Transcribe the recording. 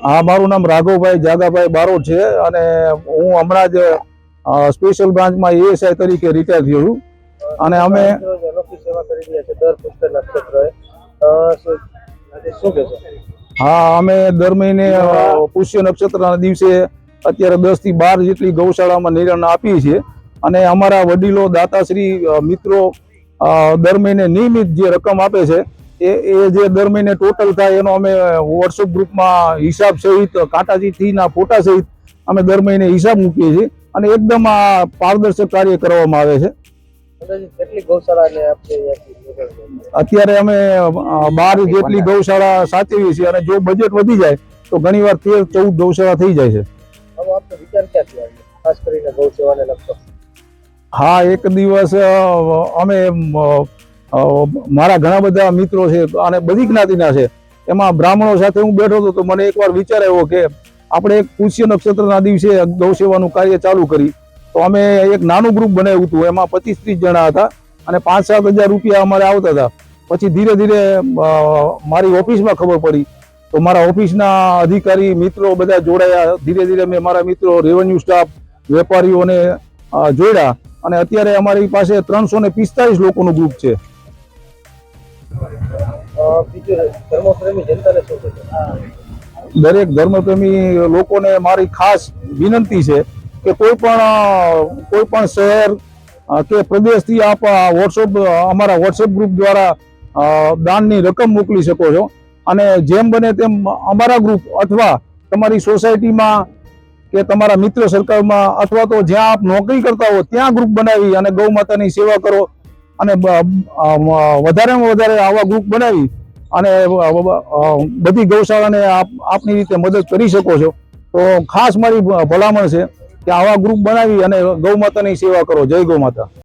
હા મારું નામ રાઘવભાઈ જાગાભાઈ બારોટ છે અને હું હમણાં જ સ્પેશિયલ બ્રાન્ચમાં એએસઆઈ તરીકે રિટાયર થયો છું. અને અમે હા અમે દર મહિને પુષ્ય નક્ષત્રના દિવસે અત્યારે દસથી બાર જેટલી ગૌશાળામાં નિરણ આપીએ છીએ. અને અમારા વડીલો દાતાશ્રી મિત્રો દર મહિને નિયમિત જે રકમ આપે છે એ એ જે દર મહિને ટોટલ થાય એનો અમે વોટ્સઅપ ગ્રુપમાં હિસાબ સહિત કાંટાચીથીના ફોટા સહિત અમે દર મહિને હિસાબ મૂકીએ છીએ અને એકદમ આ પારદર્શક કાર્ય કરવામાં આવે છે? અત્યારે અમે બાર જેટલી ગૌશાળા. સાચવીએ છીએ અને જો બજેટ વધી જાય તો ઘણીવાર તેર ચૌદ ગૌશાળા થઈ જાય છે. ખાસ કરીને લગતો. હા એક દિવસ અમે મારા ઘણા બધા મિત્રો છે અને બધી જ્ઞાતિના છે. એમાં બ્રાહ્મણો સાથે હું બેઠો હતો તો મને એકવાર વિચાર આવ્યો કે આપણે એક પુષ્ય નક્ષત્રના દિવસે ગૌ સેવાનું કાર્ય ચાલુ કરી. તો અમે એક નાનું ગ્રુપ બનાવ્યું હતું. એમાં પચીસ ત્રીસ જણા હતા અને પાંચ સાત હજાર રૂપિયા અમારે આવતા હતા. પછી ધીરે ધીરે મારી ઓફિસમાં ખબર પડી. તો મારા ઓફિસના અધિકારી, મિત્રો બધા જોડાયા. ધીરે ધીરે મેં મારા મિત્રો રેવન્યુ સ્ટાફ વેપારીઓને જોડ્યા. અને અત્યારે અમારી પાસે ત્રણસો ને પિસ્તાલીસ લોકોનું ગ્રુપ છે. દરેક ધર્મપ્રેમી લોકોને મારી ખાસ વિનંતી છે કે કોઈ પણ કોઈ પણ શહેર કે પ્રદેશથી આપ વોટ્સઅપ અમારા વોટ્સઅપ ગ્રુપ દ્વારા દાનની રકમ મોકલી શકો છો. અને જેમ બને તેમ અમારા ગ્રુપ અથવા તમારી સોસાયટીમાં કે તમારા મિત્ર સર્કલમાં અથવા તો જ્યાં આપ નોકરી કરતા હો ત્યાં ગ્રુપ બનાવી અને ગૌ માતાની સેવા કરો અને વધારેમાં વધારે આવા ગ્રુપ બનાવી અને બધી ગૌશાળાને આપ, આપની રીતે મદદ કરી શકો છો. તો ખાસ મારી ભલામણ છે કે આવા ગ્રુપ બનાવી અને ગૌ માતાની સેવા કરો. જય ગૌ માતા.